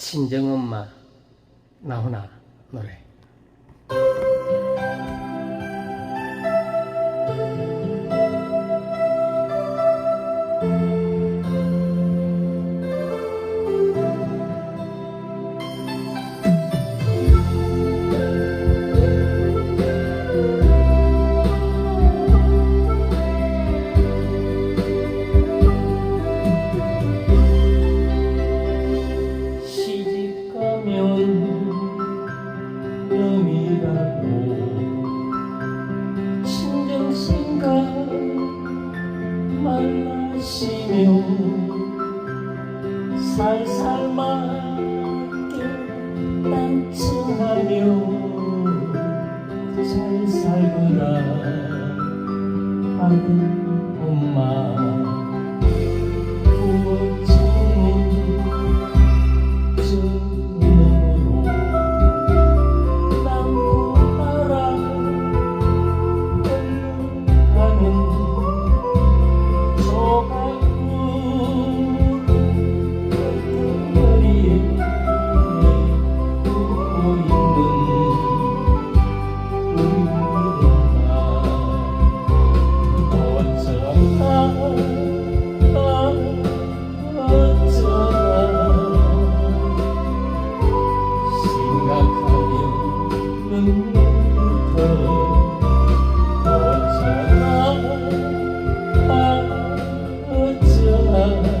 친정엄마 나훈아 노래 놈이라고 친정신가 말라시며 살살 맞게 딴청하며 잘 살거라 하는 엄마. 부어 love.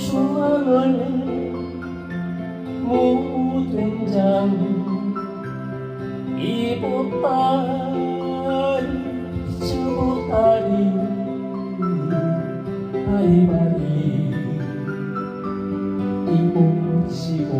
고추마늘 무된장 이보따리 저보따리 아이바리 이보시고